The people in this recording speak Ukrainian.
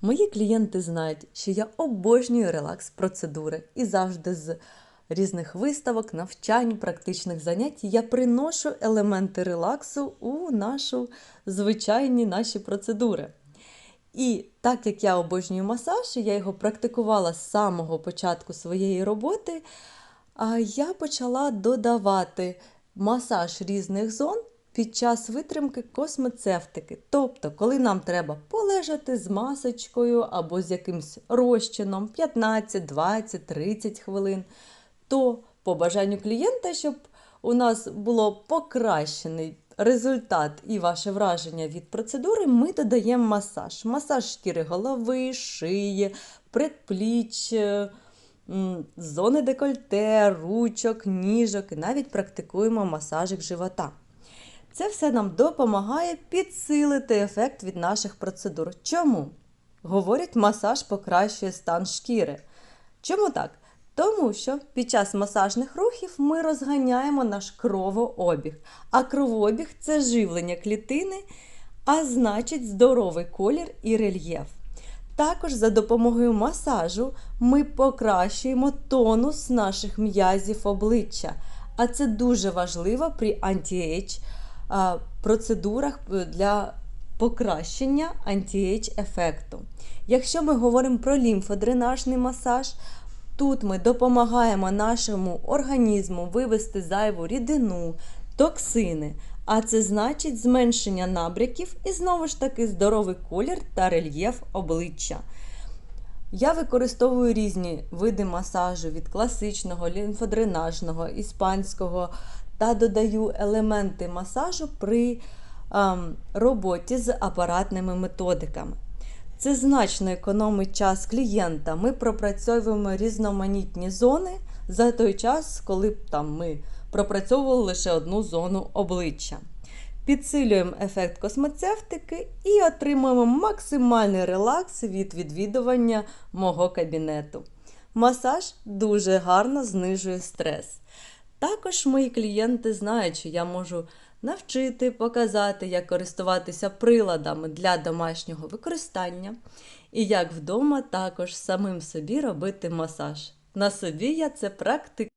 Мої клієнти знають, що я обожнюю релакс-процедури і завжди з різних виставок, навчань, практичних занять я приношу елементи релаксу у нашу звичайні наші процедури. І так як я обожнюю масаж, я його практикувала з самого початку своєї роботи, я почала додавати масаж різних зон під час витримки космецевтики. Тобто, коли нам треба полежати з масочкою або з якимсь розчином 15, 20, 30 хвилин, то по бажанню клієнта, щоб у нас було покращений результат і ваше враження від процедури, ми додаємо масаж. Масаж шкіри голови, шиї, предпліч, зони декольте, ручок, ніжок і навіть практикуємо масажик живота. Це все нам допомагає підсилити ефект від наших процедур. Чому? Говорять, масаж покращує стан шкіри. Чому так? Тому що під час масажних рухів ми розганяємо наш кровообіг. А кровообіг це живлення клітини, а значить здоровий колір і рельєф. Також за допомогою масажу ми покращуємо тонус наших м'язів обличчя. А це дуже важливо при анті-ейдж процедурах е, для покращення анті-ейдж ефекту. Якщо ми говоримо про лімфодренажний масаж, тут ми допомагаємо нашому організму вивести зайву рідину, токсини, а це значить зменшення набряків і знову ж таки здоровий колір та рельєф обличчя. Я використовую різні види масажу від класичного, лімфодренажного, іспанського та додаю елементи масажу при ем, роботі з апаратними методиками. Це значно економить час клієнта. Ми пропрацьовуємо різноманітні зони за той час, коли б там ми пропрацьовували лише одну зону обличчя. Підсилюємо ефект космецевтики і отримуємо максимальний релакс від відвідування мого кабінету. Масаж дуже гарно знижує стрес. Також мої клієнти знають, що я можу навчити, показати, як користуватися приладами для домашнього використання, і як вдома також самим собі робити масаж. На собі я це практикую.